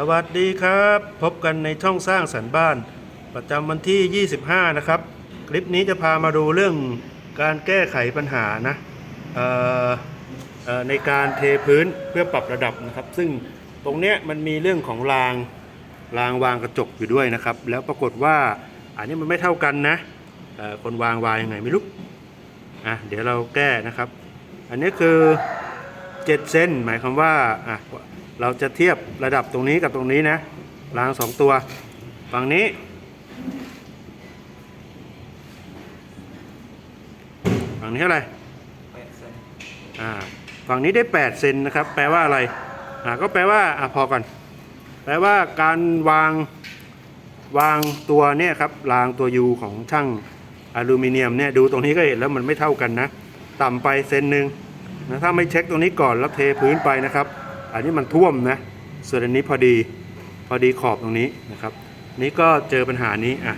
สวัสดีครับ พบกันในช่องสร้างสรรค์บ้าน ประจำวันที่ 25 นะครับ คลิปนี้จะพามาดูเรื่องการแก้ไขปัญหานะในการเทพื้นเพื่อปรับระดับนะครับ ซึ่งตรงเนี้ยมันมีเรื่องของรางรางวางกระจกอยู่ด้วยนะครับ แล้วปรากฏว่าอันนี้มันไม่เท่ากันนะคนวางวางยังไงไม่รู้อะเดี๋ยวเราแก้นะครับ อันนี้คือ7เซนหมายความว่าอะ เราจะเทียบระดับตรงนี้กับตรงนี้นะรางสองตัว ฝั่งนี้ ฝั่งนี้เท่าไหร่อ่าฝั่งนี้ได้ 8 เซนนะครับ แปลว่าอะไรอ่าก็แปลว่าอะพอก่อน แปลว่าการวางวางตัวเนี่ยครับรางตัวยูของช่างอลูมิเนียมเนี่ยดูตรงนี้ก็เห็นแล้วมันไม่เท่ากันนะ ต่ำไปเซนหนึ่งนะถ้าไม่เช็คตรงนี้ก่อนแล้วเทพื้นไปนะครับ อันนี้มันท่วมนะ ส่วนอันนี้พอดีพอดีขอบตรงนี้นะครับ นี่ก็เจอปัญหานี้อะ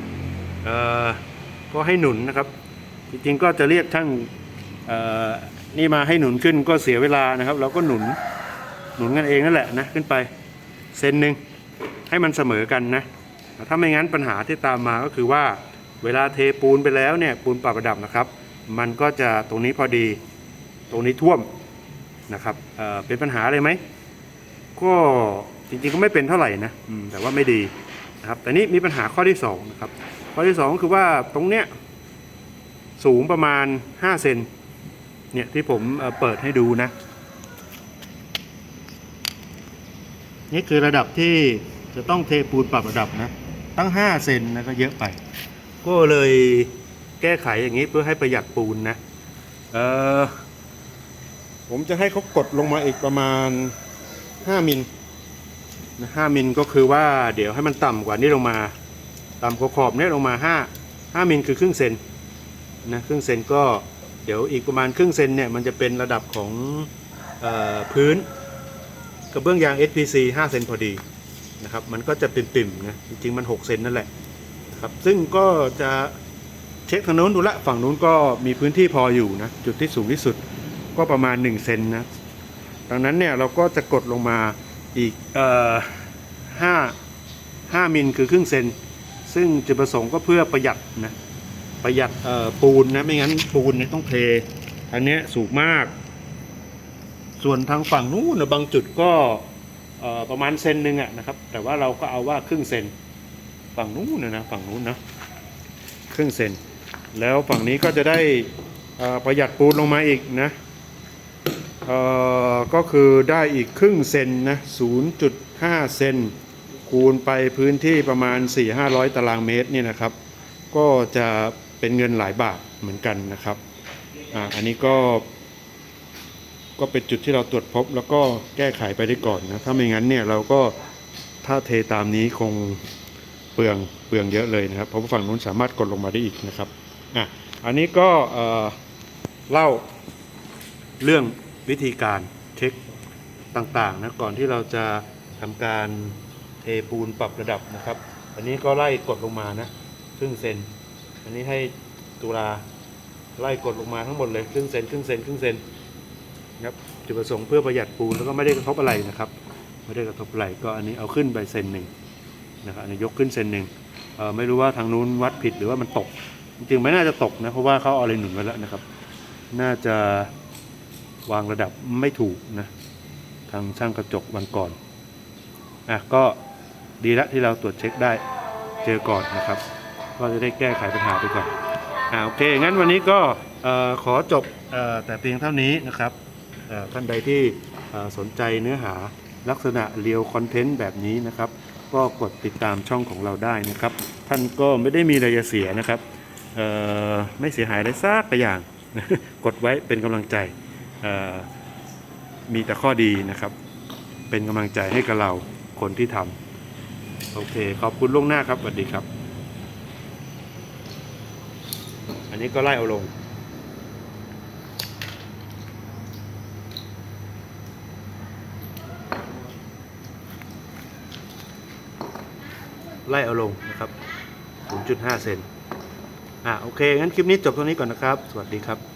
เออก็ให้หนุนนะครับ จริงๆก็จะเรียกช่างเออนี่มาให้หนุนขึ้นก็เสียเวลานะครับ เราก็หนุนหนุนกันเองนั่นแหละนะขึ้นไปเซนหนึ่งให้มันเสมอกันนะถ้าไม่งั้นปัญหาที่ตามมาก็คือว่าเวลาเทปูนไปแล้วเนี่ยปูนปรับระดับนะครับ มันก็จะตรงนี้พอดี ตรงนี้ท่วมนะครับเเป็นปัญหาอะไรไหม ก็จริงๆก็ไม่เป็นเท่าไหร่นะอืมแต่ว่าไม่ดีนะครับแต่นี่มีปัญหาข้อที่2นะครับข้อที่2คือว่าตรงเนี้ยสูงประมาณ5เซนเนี่ยที่ผมเอ่อเปิดให้ดูนะนี่คือระดับที่จะต้องเทปูนปรับระดับนะตั้ง 5 เซนนะก็เยอะไป ก็เลยแก้ไขอย่างนี้เพื่อให้ประหยัดปูนนะเออผมจะให้เขากดลงมาอีกประมาณ 5มิลนะ5มิลก็คือว่าเดี๋ยวให้มันต่ำกว่านี้ลงมา ต่ำกว่าขอบเนี้ลงมา5 5มิลคือครึ่งเซนนะครึ่งเซนก็เดี๋ยวอีกประมาณครึ่งเซนเนี่ยมันจะเป็นระดับของออพื้นกระเบื้องยาง SPC 5เซนพอดีนะครับมันก็จะปิ่มๆนะจริงๆมัน 6 เซนนั่นแหละครับซึ่งก็จะเช็คทางโน้นดูละฝั่งนู้นก็มีพื้นที่พออยู่นะจุดที่สูงที่สุดก็ประมาณ 1 เซนนะ ดังนั้นเนี่ยเราก็จะกดลงมาอีกเอ่อห้าห้ามิลคือครึ่งเซนซึ่งจุดประสงค์ก็เพื่อประหยัดนะประหยัดปูนนะไม่งั้นปูนเนี่ยต้องเทอันนี้สูงมาก ส่วนทางฝั่งนู้นนะบางจุดก็ประมาณเซนหนึ่งอะนะครับ แต่ว่าเราก็เอาว่าครึ่งเซนฝั่งนู้นนะฝั่งนู้นนะครึ่งเซนแล้วฝั่งนี้ก็จะได้ประหยัดปูนลงมาอีกนะ ก็คือได้อีกครึ่งเซนนะ 0.5 เซนคูณไปพื้นที่ประมาณ 4-500 ตารางเมตรเนี่ยนะครับ ก็จะเป็นเงินหลายบาทเหมือนกันนะครับอ่าอันนี้ก็ ก็เป็นจุดที่เราตรวจพบแล้วก็แก้ไขไปได้ก่อนนะ ถ้าไม่งั้นเนี่ยเราก็ถ้าเทตามนี้คงเปลืองเปลืองเยอะเลยนะครับ เพราะฝั่งนู้นสามารถกดลงมาได้อีกนะครับอะอันนี้ก็เล่าเรื่อง วิธีการเช็คต่างๆนะก่อนที่เราจะทำการเทปูนปรับระดับนะครับ อันนี้ก็ไล่กดลงมานะครึ่งเซนอันนี้ให้ตุลาไล่กดลงมาทั้งหมดเลยครึ่งเซนครึ่งเซนครึ่งเซนนะครับจุดประสงค์เพื่อประหยัดปูนแล้วก็ไม่ได้กระทบอะไรนะครับไม่ได้กระทบอะไรก็อันนี้เอาขึ้นไปเซนหนึ่งนะครับอันนี้ยกขึ้นเซนหนึ่งไม่รู้ว่าทางนู้นวัดผิดหรือว่ามันตก จริงๆไม่น่าจะตกนะเพราะว่าเขาเอาอะไรหนุนไว้แล้วนะครับ น่าจะ วางระดับไม่ถูกนะทางช่างกระจกวันก่อนอะก็ดีละที่เราตรวจเช็คได้เจอก่อนนะครับ ก็จะได้แก้ไขปัญหาไปก่อนอ่าโอเค งั้นวันนี้ก็ขอจบอแต่เพียงเท่านี้นะครับท่านใดที่สนใจเนื้อหาลักษณะเรียวคอนเทนต์แบบนี้นะครับ ก็กดติดตามช่องของเราได้นะครับ ท่านก็ไม่ได้มีอะไรจะเสียนะครับไม่เสียหายอะไรสักอย่างกดไว้เป็นกำลังใจ มีแต่ข้อดีนะครับ เป็นกำลังใจให้กับเราคนที่ทำโอเค ขอบคุณล่วงหน้าครับสวัสดีครับ อันนี้ก็ไล่เอาลงไล่เอาลงนะครับ 0.5 เซน อะโอเค งั้นคลิปนี้จบตรงนี้ก่อนนะครับ สวัสดีครับ